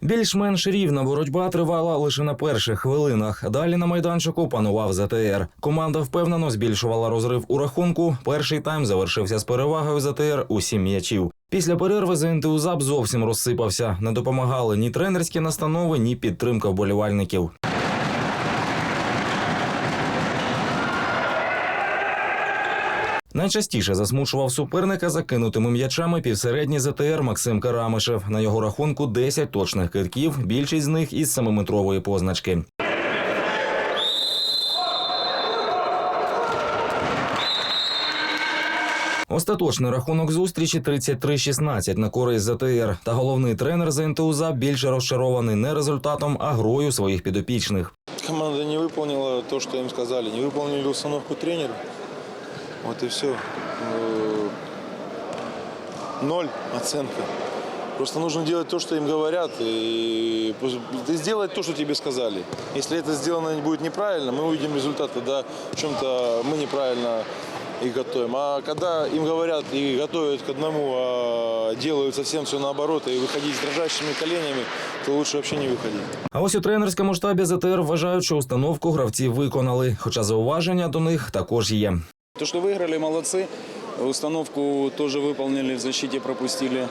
Більш-менш рівна боротьба тривала лише на перших хвилинах. Далі на майданчику панував ЗТР. Команда впевнено збільшувала розрив у рахунку. Перший тайм завершився з перевагою ЗТР у сім м'ячів. Після перерви ЗНТУ ЗАП зовсім розсипався. Не допомагали ні тренерські настанови, ні підтримка вболівальників. Найчастіше засмучував суперника закинутими м'ячами півсередній ЗТР Максим Карамишев. На його рахунку 10 точних китків, більшість з них із семиметрової позначки. Остаточний рахунок зустрічі 33-16 на користь ЗТР. Та головний тренер ЗНТУ ЗАП більше розчарований не результатом, а грою своїх підопічних. Команда не выполнила то, что им сказали. Не выполнили установку тренера. Вот и все. Ноль оценка. Просто нужно делать то, что им говорят, и пусть- и сделать то, что тебе сказали. Если это сделано будет неправильно, мы увидим результат, тогда в чем-то мы неправильно их готовим. А когда им говорят и готовят к одному, а делают совсем все наоборот, и выходить с дрожащими коленями, то лучше вообще не выходить. А ось у тренерському штабі ЗТР вважають, що установку гравці виконали, хоча зауваження до них також є. То, что выиграли, молодцы. Установку тоже выполнили, в защите пропустили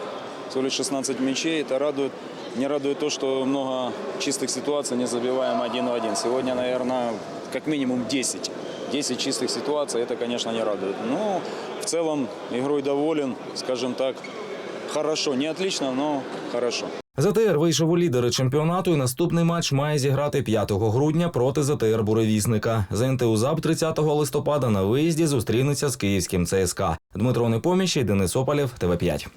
всего лишь 16 мячей. Это радует. Не радует то, что много чистых ситуаций не забиваем один в один. Сегодня, наверное, как минимум 10. 10 чистых ситуаций, это, конечно, не радует. Но в целом игрой доволен, скажем так, хорошо. Не отлично, но хорошо. ЗТР вийшов у лідери чемпіонату, і наступний матч має зіграти 5 грудня проти ЗТР Буревісника. ЗНТУ ЗАП 30 листопада на виїзді зустрінеться з київським ЦСКА. Дмитро Непоміщий, Денис Опалєв, ТВ5.